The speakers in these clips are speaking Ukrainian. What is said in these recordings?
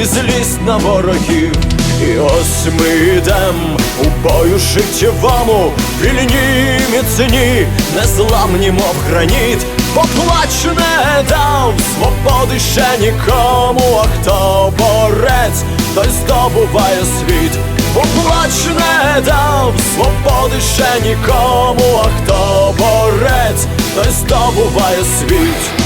і злість на ворогів. І ось ми йдем у бою життєвому, вільні міцні, незламні, мов граніт, поплач не дав свободи ще нікому, а хто борець, той здобуває світ, поплач не дав свободи ще нікому, а хто борець, той здобуває світ,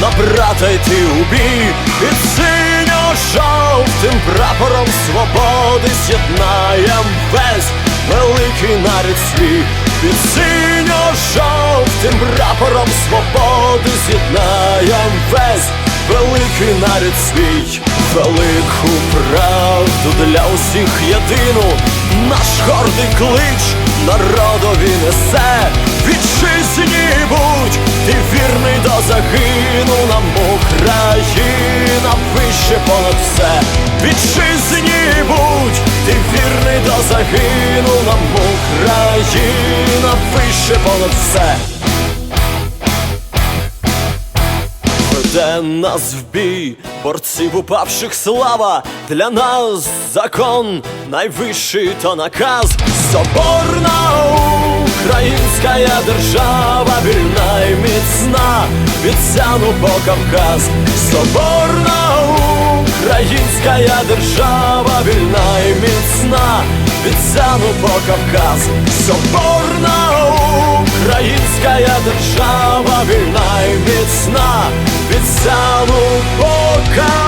на брата йти у бій. Під синьо-жовтим прапором свободи з'єднаєм весь великий нарід свій. Під синьо-жовтим прапором свободи з'єднаєм весь великий нарід свій. Велику правду для усіх єдину. Наш гордий клич народові несе до загину Нам Україна вище понад все. Вітчизні будь, ти вірний до загину Нам Україна вище понад все. Веде нас в бій, борців упавших слава, для нас закон найвищий то наказ, соборна українська держава, вільна і міцна, від Сяну Кавказ, соборна українська держава, вільна і міцна, від по Кавказ, соборна українська держава, вільна і міцна, від Сяну Кавказ.